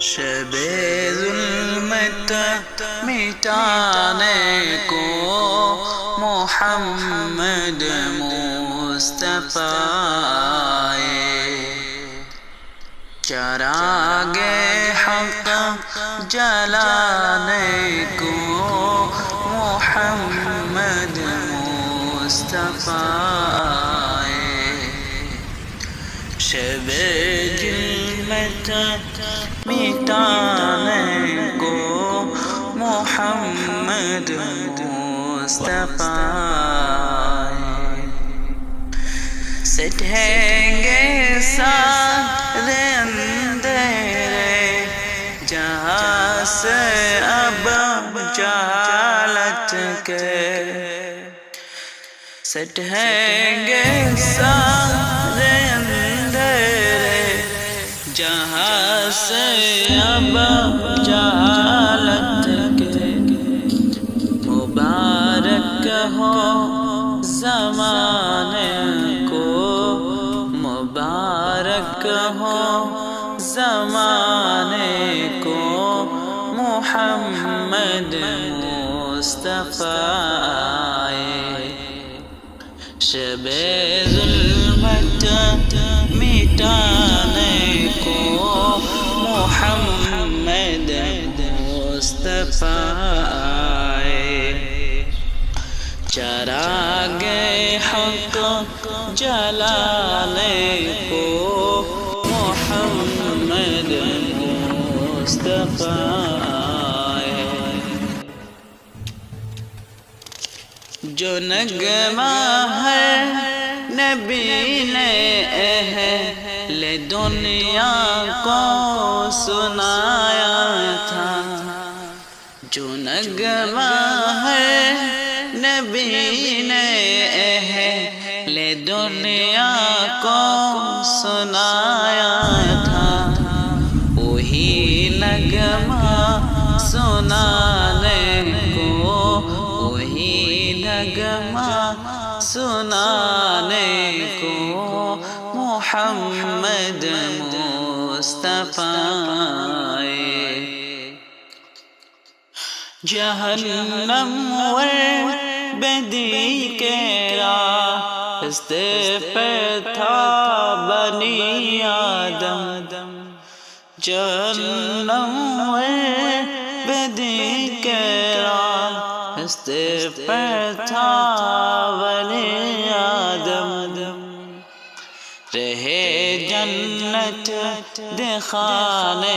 شب ظلمت مٹانے کو محمد مصطفیٰ۔ چراغ حق جلانے کو محمد مصطفیٰ۔ شب ظلمت مٹانے کو محمد مصطفیٰ سٹھیں گے سارے اندھیرے جہاں سے اب جہالت کے سٹھیں سے اب جہالت کے مبارک ہو زمانے کو مبارک ہو زمانے کو محمد مصطفیٰ شب ظلمت مٹانے کو مصطفیٰ چراغ حق جلانے کو محمد مصطفیٰ۔ جو نغمہ ہے نبی نے اہل دنیا کو سنایا تھا۔ جو نغمہ ہے نبی نے اہل دنیا کو سنایا تھا وہی نغمہ سنانے کو وہی نغمہ سنانے کو محمد مصطفیٰ جہنم ور بدی کے راستے پہ تھا بنی آدم۔ جہنم ور بدی کے راستے پہ تھا بنی آدم۔ رہے جنت دکھانے